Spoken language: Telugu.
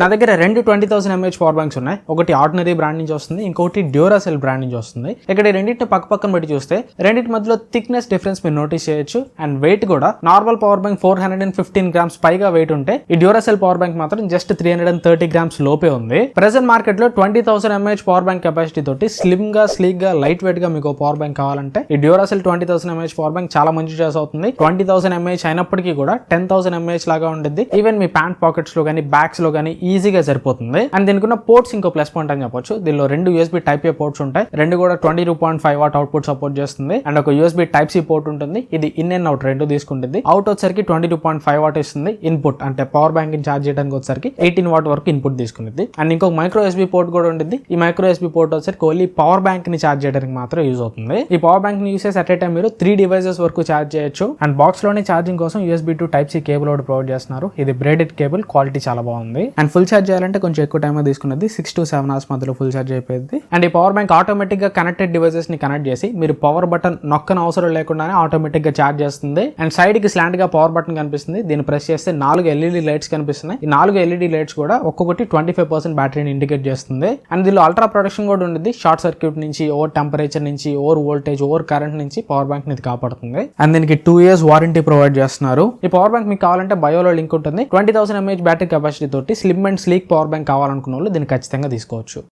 నా దగ్గర రెండు twenty thousand M H power banks ఉన్నాయి. ఒకటి ఆర్డినరీ బ్రాండ్ నుంచి వస్తుంది ఇంకొకటి డ్యూరాసెల్ బ్రాండ్ నుంచి వస్తుంది. ఇక్కడ రెండింటిని పక్క పక్కన పెట్టి చూస్తే రెండింటి మధ్యలో థిక్నెస్ డిఫరెన్స్ మీరు నోటీస్ చేయొచ్చు. అండ్ వెయిట్ కూడా normal power bank four hundred and fifteen grams పైగా వెయిట్ ఉంటే ఈ డ్యూరాసెల్ పవర్ బ్యాంక్ మాత్రం just three hundred and thirty grams లోపే ఉంది. ప్రెసెంట్ మార్కెట్లో twenty thousand M H power bank capacity తోటి స్లిమ్గా స్లీక్గా లైట్ వెయిట్గా మీకు పవర్ బ్యాంక్ కావాలంటే ఈ Duracell twenty thousand M H power bank చాలా మంచి చాయిస్ అవుతుంది. ట్వంటీ థౌసండ్ ఎంహెచ్ అయినప్పటికీ కూడా టెన్ థౌసండ్ ఎంహెచ్ లాగా ఉంటుంది ఈవెన్ మీ ప్యాంట్ పాకెట్స్లో కానీ బ్యాగ్స్లో కానీ ఈజీగా సరిపోతుంది. అండ్ దీనికి ఉన్న పోర్ట్స్ ఇంకో ప్లస్ పాయింట్ అని చెప్పొచ్చు. దీనిలో రెండు యూఎస్బీ టైప్ ఏ పోర్ట్స్ ఉంటాయి. రెండు కూడా twenty two point five watt output support చేస్తుంది. అండ్ ఒక యూఎస్బీ టైప్ సి పోర్ట్ ఉంటుంది. ఇది ఇన్ అండ్ అవుట్ రెండు తీసుకుంటుంది. అవుట్ వచ్చేసరికి twenty two point five watt ఇస్తుంది. ఇన్పుట్ అంటే పవర్ బ్యాంక్ని ఛార్జ్ చేయడానికి వచ్చేసరికి ఎయిటీన్ వాట్ వరకు ఇన్పుట్ తీసుకుంటుంది. అండ్ ఇంకొక మైక్రో ఎస్బీ పోర్ట్ కూడా ఉంటుంది. ఈ మైక్రో ఎస్బీ పోర్ట్ వచ్చేసరికి ఓన్లీ పవర్ బ్యాంక్ని ఛార్జ్ చేయడానికి మాత్రం యూజ్ అవుతుంది. ఈ పవర్ బ్యాంక్ని యూస్ చేసి అట్ ఏ టైం మీరు త్రీ డివైసెస్ వరకు ఛార్జ్ చేయొచ్చు. అండ్ బాక్స్లోనే ఛార్జింగ్ కోసం USB to type C cable ఒకటి ప్రొవైడ్ చేస్తున్నారు. ఇది బ్రేడెడ్ కేబుల్ క్వాలిటీ చాలా బాగుంది. అండ్ ఫుల్ ఛార్జ్ చేయాలంటే కొంచెం ఎక్కువ టైం తీసుకున్నది. సిక్స్ టు సెవెన్ అవర్స్ మధ్యలో ఫుల్ ఛార్జ్ అయిపోయింది అండ్ ఈ పవర్ బ్యాంక్ ఆటోమేటిక్గా కనెక్టెడ్ డివైసెస్ని కనెక్ట్ చేసి మీరు పవర్ బటన్ నొక్కన అవసరం లేకుండానే ఆటోమేటిక్గా ఛార్జ్ చేస్తుంది. అండ్ సైడ్కి స్లాండ్గా పవర్ బటన్ కనిపిస్తుంది. దీన్ని ప్రెస్ చేస్తే నాలుగు ఎల్ఈడి లైట్స్ కనిపిస్తున్నాయి. ఈ నాలుగు ఎల్ఈడి లైట్స్ కూడా ఒక్కొక్కటి ట్వంటీ ఫైవ్ పర్సెంట్ బ్యాటరీని ఇండికేట్ చేస్తుంది. అండ్ దీనిలో అల్ట్రా ప్రొడక్షన్ కూడా ఉంది షార్ట్ సర్క్యూట్ నుంచి ఓవర్ టెంపరేచర్ నుంచి ఓవర్ వోల్టేజ్ ఓవర్ కరెంట్ నుంచి పవర్ బ్యాంక్ని ఇది కాపాడుతుంది. అండ్ దీనికి టూ ఇయర్స్ వారంటీ ప్రొవైడ్ చేస్తున్నారు. ఈ పవర్ బ్యాంక్ మీకు కావాలంటే బయోలో లింక్ ఉంటుంది. Twenty thousand M A H battery capacity తోటి slim and sleek power bank కావాలనుకున్న వాళ్ళు దీన్ని ఖచ్చితంగా తీసుకోవచ్చు.